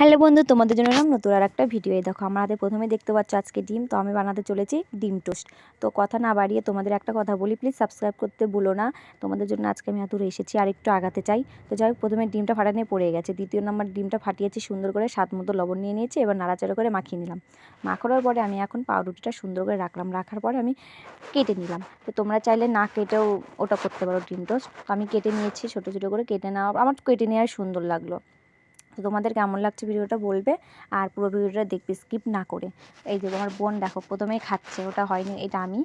Hello বন্ধু, তোমাদের জন্য নাম নতুন আর একটা ভিডিও দেখো, আমার হাতে প্রথমে দেখতে পাচ্ছ আজকে ডিম, তো আমি বানাতে চলেছি ডিম টোস্ট। তো কথা না বাড়িয়ে তোমাদের একটা কথা বলি, প্লিজ সাবস্ক্রাইব করতে বলো না। তোমাদের জন্য আজকে আমি এত এসেছি আর একটু আগাতে চাই। তো যাই হোক, প্রথমে ডিমটা ফাটানো পড়ে গেছে। দ্বিতীয় নম্বর ডিমটা ফাটিয়েছি, সুন্দর করে স্বাদ মতো লবণ নিয়ে নিয়েছি, এবার নাড়াচাড়া করে মাখিয়ে নিলাম। মাখানোর পরে আমি এখন পাউরুটিটা সুন্দর করে রাখলাম। রাখার পরে আমি কেটে নিলাম। তো তোমরা চাইলে না কেটেও ওটা করতে পারো ডিম টোস্ট। তো আমি কেটে নিয়েছি, ছোটো ছোটো করে কেটে নেওয়া, আমার কেটে নেওয়াই সুন্দর লাগল। তো তোমাদের কেমন লাগছে ভিডিওটা বলবে? আর পুরো ভিডিওটা দেখবে স্কিপ না করে। এই যে আমার বোন দেখো, প্রথমেই খাচ্ছে, ওটা হয়নি, এটা আমি।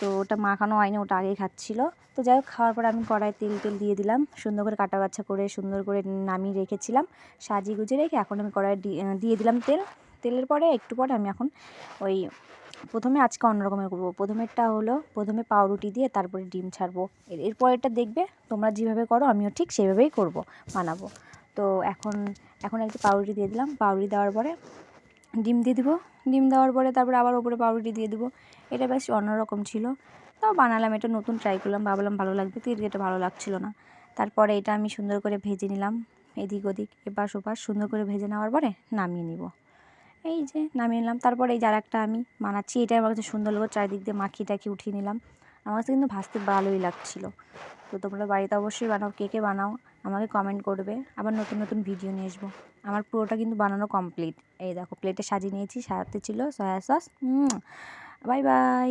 তো ওটা মাখানো হয়নি, ওটা আগেই খাচ্ছিলো। তো যাই হোক, খাওয়ার পর আমি কড়াই তেল তেল দিয়ে দিলাম। সুন্দর করে কাটা বাচ্চা করে, সুন্দর করে নামিয়ে রেখেছিলাম। সাজিয়ে গুজিয়ে রেখে এখন আমি কড়াই দিয়ে দিলাম তেল। তেলের পরে একটু পরে আমি এখন ওই প্রথমে আজকে অন্যরকমের করব। প্রথমেরটা হলো, প্রথমে পাউরুটি দিয়ে তারপরে ডিম ছাড়বো। এরপরেরটা দেখবে, তোমরা যেভাবে করো, আমিও ঠিক সেভাবেই করব, বানাবো। তো এখন এখন একটু পাউরুটি দিয়ে দিলাম। পাউরুটি দেওয়ার পরে ডিম দিয়ে দিব। ডিম দেওয়ার পরে তারপরে আবার ওপরে পাউরুটি দিয়ে দিব। এটা বেশ অন্যরকম ছিল। তাও বানালাম, এটা নতুন ট্রাই করলাম, ভাবলাম ভালো লাগবে তো এটা ভালো লাগছিল না। তারপরে এটা আমি সুন্দর করে ভেজে নিলাম এদিক ওদিক, এপাশ ওপাশ সুন্দর করে ভেজে নেওয়ার পরে নামিয়ে নিব। এই যে নামিয়ে নিলাম। তারপরে এই যার একটা আমি বানাচ্ছি এটা আমার কাছে সুন্দর লাগল, চারিদিক দিয়ে মাখিয়ে টাখিয়ে উঠিয়ে নিলাম। আমার কাছে কিন্তু ভাজতে ভালোই লাগছিল। তো তোমরা বাড়িতে অবশ্যই বানাও, কে কে বানাও, আমাকে কমেন্ট করবে। আবার নতুন নতুন ভিডিও নিয়ে আসব। আমার পুরোটা কিন্তু বানানো কমপ্লিট এই দেখো প্লেটে সাজিয়ে নিয়েছি, সাজাতে ছিল সয়া সস বাই বাই